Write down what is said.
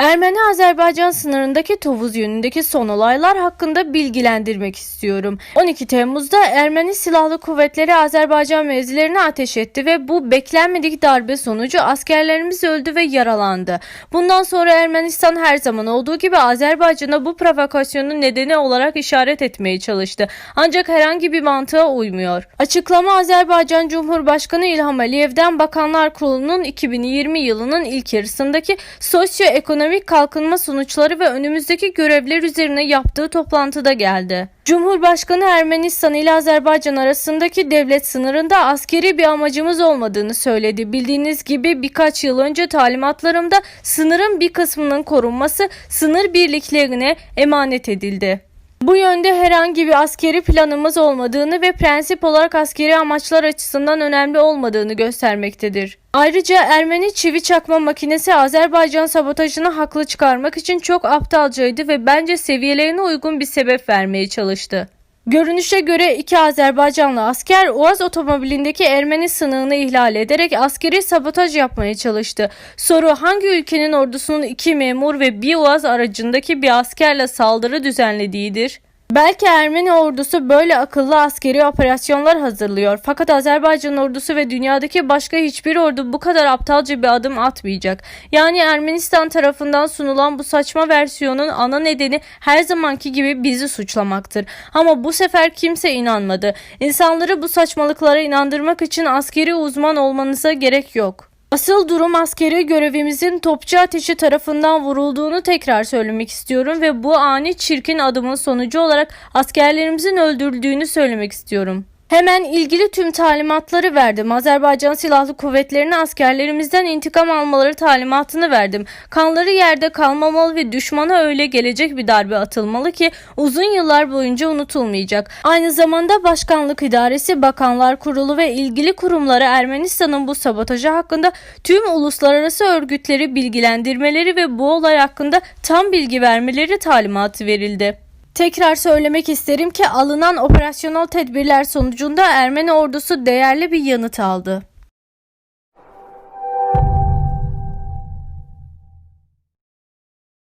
Ermeni-Azerbaycan sınırındaki Tovuz yönündeki son olaylar hakkında bilgilendirmek istiyorum. 12 Temmuz'da Ermeni Silahlı Kuvvetleri Azerbaycan mevzilerine ateş etti ve bu beklenmedik darbe sonucu askerlerimiz öldü ve yaralandı. Bundan sonra Ermenistan her zaman olduğu gibi Azerbaycan'a bu provokasyonun nedeni olarak işaret etmeye çalıştı. Ancak herhangi bir mantığa uymuyor. Açıklama Azerbaycan Cumhurbaşkanı İlham Aliyev'den Bakanlar Kurulu'nun 2020 yılının ilk yarısındaki sosyoekonomik kalkınma sonuçları ve önümüzdeki görevler üzerine yaptığı toplantıda geldi. Cumhurbaşkanı Ermenistan ile Azerbaycan arasındaki devlet sınırında askeri bir amacımız olmadığını söyledi. Bildiğiniz gibi birkaç yıl önce talimatlarımda sınırın bir kısmının korunması sınır birliklerine emanet edildi. Bu yönde herhangi bir askeri planımız olmadığını ve prensip olarak askeri amaçlar açısından önemli olmadığını göstermektedir. Ayrıca Ermeni çivi çakma makinesi Azerbaycan sabotajını haklı çıkarmak için çok aptalcaydı ve bence seviyelerine uygun bir sebep vermeye çalıştı. Görünüşe göre iki Azerbaycanlı asker Uaz otomobilindeki Ermeni sınırını ihlal ederek askeri sabotaj yapmaya çalıştı. Soru hangi ülkenin ordusunun iki memur ve bir Uaz aracındaki bir askerle saldırı düzenlediğidir? Belki Ermeni ordusu böyle akıllı askeri operasyonlar hazırlıyor. Fakat Azerbaycan ordusu ve dünyadaki başka hiçbir ordu bu kadar aptalca bir adım atmayacak. Yani Ermenistan tarafından sunulan bu saçma versiyonun ana nedeni her zamanki gibi bizi suçlamaktır. Ama bu sefer kimse inanmadı. İnsanları bu saçmalıklara inandırmak için askeri uzman olmanıza gerek yok. Asıl durum askeri görevimizin topçu ateşi tarafından vurulduğunu tekrar söylemek istiyorum ve bu ani çirkin adımın sonucu olarak askerlerimizin öldürüldüğünü söylemek istiyorum. Hemen ilgili tüm talimatları verdim. Azerbaycan Silahlı Kuvvetleri'ne askerlerimizden intikam almaları talimatını verdim. Kanları yerde kalmamalı ve düşmana öyle gelecek bir darbe atılmalı ki uzun yıllar boyunca unutulmayacak. Aynı zamanda Başkanlık İdaresi, Bakanlar Kurulu ve ilgili kurumlara Ermenistan'ın bu sabotajı hakkında tüm uluslararası örgütleri bilgilendirmeleri ve bu olay hakkında tam bilgi vermeleri talimatı verildi. Tekrar söylemek isterim ki alınan operasyonel tedbirler sonucunda Ermeni ordusu değerli bir yanıt aldı.